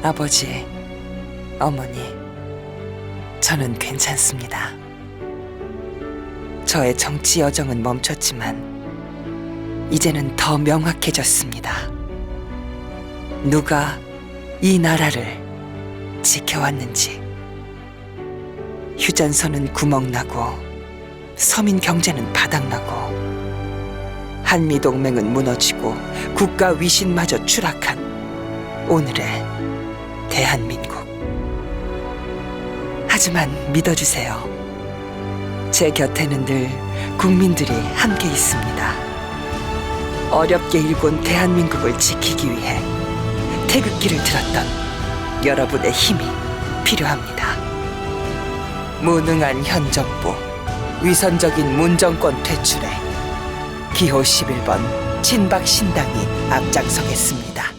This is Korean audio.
아버지, 어머니, 저는 괜찮습니다. 저의 정치 여정은 멈췄지만 이제는 더 명확해졌습니다. 누가 이 나라를 지켜왔는지. 휴전선은 구멍나고 서민 경제는 바닥나고 한미 동맹은 무너지고 국가 위신마저 추락한 오늘의 대한민국. 하지만 믿어주세요. 제 곁에는 늘 국민들이 함께 있습니다. 어렵게 일군 대한민국을 지키기 위해 태극기를 들었던 여러분의 힘이 필요합니다. 무능한 현 정부, 위선적인 문정권 퇴출에 기호 11번 친박 신당이 앞장서겠습니다.